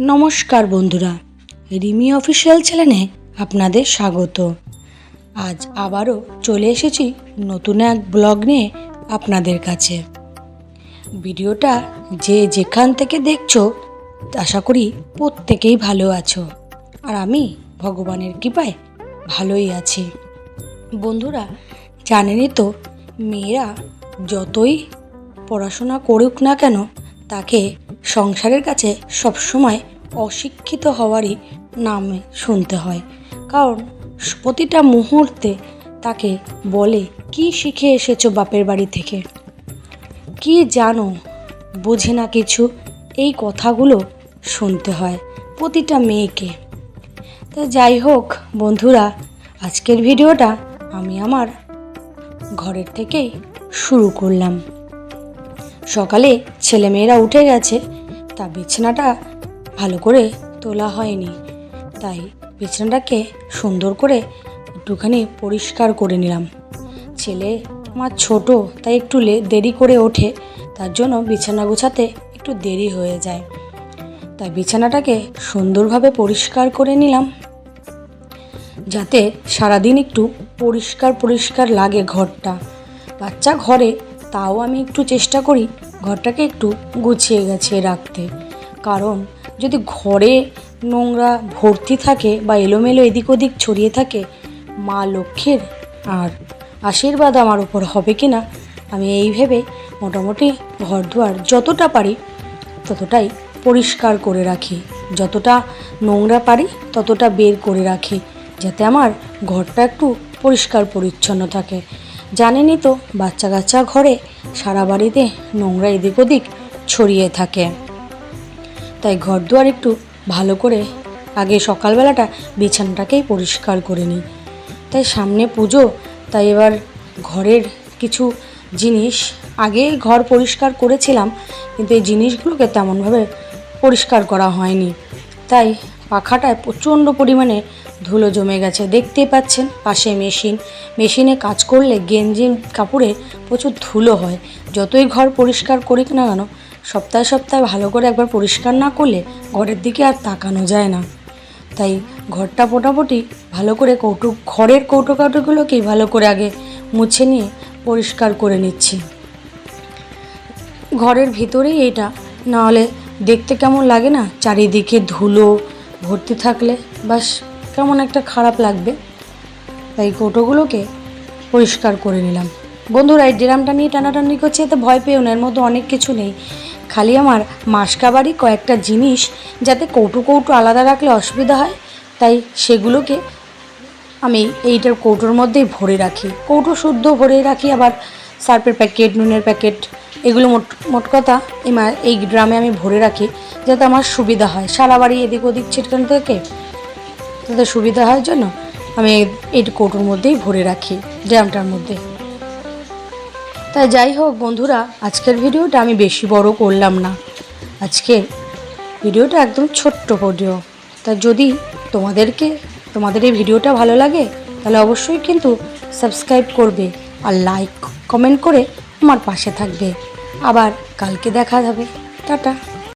নমস্কার বন্ধুরা, রিমি অফিসিয়াল চ্যানেলে আপনাদের স্বাগত। আজ আবারও চলে এসেছি নতুন এক ব্লগ নিয়ে আপনাদের কাছে। ভিডিওটা যে যেখান থেকে দেখছ, আশা করি প্রত্যেকেই ভালো আছো। আর আমি ভগবানের কৃপায় ভালোই আছি। বন্ধুরা, জানেনই তো, মেয়েরা যতই পড়াশোনা করুক না কেন, তাকে সংসারের কাছে সবসময় অশিক্ষিত হওয়ারই নামে শুনতে হয়। কারণ প্রতিটা মুহূর্তে তাকে বলে, কি শিখে এসেছ বাপের বাড়ি থেকে? কি জানো? বোঝে না কিছু এই কথাগুলো শুনতে হয় প্রতিটা মেয়েকে। তো যাই হোক বন্ধুরা, আজকের ভিডিওটা আমি আমার ঘরের থেকেই শুরু করলাম। সকালে ছেলেমেয়েরা উঠে গেছে তা বিছানাটা ভালো করে তোলা হয়নি। তাই বিছানাটাকে সুন্দর করে একটুখানি পরিষ্কার করে নিলাম। ছেলে আমার ছোট, তাই একটু দেরি করে ওঠে, তার জন্য বিছানা গোছাতে একটু দেরি হয়ে যায়। তাই বিছানাটাকে সুন্দরভাবে পরিষ্কার করে নিলাম। যাতে সারাদিন একটু পরিষ্কার পরিষ্কার লাগে ঘরটা। বাচ্চা ঘরে তাও আমি একটু চেষ্টা করি ঘরটাকে একটু গুছিয়ে গেছিয়ে রাখতে। কারণ যদি ঘরে নোংরা ভর্তি থাকে বা এলোমেলো এদিক ওদিক ছড়িয়ে থাকে, মা লক্ষ্মীর আর আশীর্বাদ আমার উপর হবে কি না, আমি এই ভেবে মোটামুটি ঘর দুয়ার যতটা পারি ততটাই পরিষ্কার করে রাখি। যতটা নোংরা পারি ততটা বের করে রাখি, যাতে আমার ঘরটা একটু পরিষ্কার পরিচ্ছন্ন থাকে। জানেনই তো বাচ্চা কাচ্চা ঘরে সারা বাড়িতে নোংরা এদিক ওদিক ছড়িয়ে থাকে। তাই ঘর দুয়ার একটু ভালো করে আগে সকালবেলাটা বিছানাটাকেই পরিষ্কার করে নিই। তাই সামনে পুজো, তাই এবার ঘরের কিছু জিনিস আগে ঘর পরিষ্কার করেছিলাম, কিন্তু এই জিনিসগুলোকে তেমনভাবে পরিষ্কার করা হয়নি। তাই পাখাটায় প্রচণ্ড পরিমাণে ধুলো জমে গেছে। দেখতেই পাচ্ছেন, পাশে মেশিন। মেশিনে কাজ করলে গেঞ্জি কাপড়ে প্রচুর ধুলো হয়। যতই ঘর পরিষ্কার করি না কেন, সপ্তাহে সপ্তাহে ভালো করে একবার পরিষ্কার না করলে ঘরের দিকে আর তাকানো যায় না। তাই ঘরটা মোটামুটি ভালো করে কৌটো, ঘরের কৌটো কাউটোগুলোকেই ভালো করে আগে মুছে নিয়ে পরিষ্কার করে নিচ্ছি। ঘরের ভিতরেই এটা, নাহলে দেখতে কেমন লাগে না? চারিদিকে ধুলো ভর্তি থাকলে বাস কেমন একটা খারাপ লাগবে। তাই কৌটোগুলোকে পরিষ্কার করে নিলাম। বন্ধুরা, এই ড্রামটা নিয়ে টানাটানি করছে, এতে ভয় পেও না, এর মধ্যে অনেক কিছু নেই। খালি আমার মাসকাবারি কয়েকটা জিনিস যাতে কৌটো কৌটো আলাদা রাখলে অসুবিধা হয়, তাই সেগুলোকে আমি এইটার কৌটোর মধ্যেই ভরে রাখি। কৌটো শুদ্ধ ভরে রাখি, আবার সার্ফের প্যাকেট, নুনের প্যাকেট এগুলো মোট মোট কথা, এই এই ড্রামে আমি ভরে রাখি যাতে আমার সুবিধা হয়। সারা বাড়ি এদিক ওদিক ছিটকানো থেকে, যাতে সুবিধা হয় জন্য আমি এই কৌটোর মধ্যেই ভরে রাখি ড্রামটার মধ্যে। তাই যাই হোক বন্ধুরা, আজকের ভিডিওটা আমি বেশি বড় করলাম না। আজকের ভিডিওটা একদম ছোট্ট ভিডিও। তা যদি তোমাদেরকে, তোমাদের এই ভিডিওটা ভালো লাগে, তাহলে অবশ্যই কিন্তু সাবস্ক্রাইব করবে আর লাইক, কমেন্ট করে আমার পাশে থাকবে। আবার কালকে দেখা যাবে টাটা।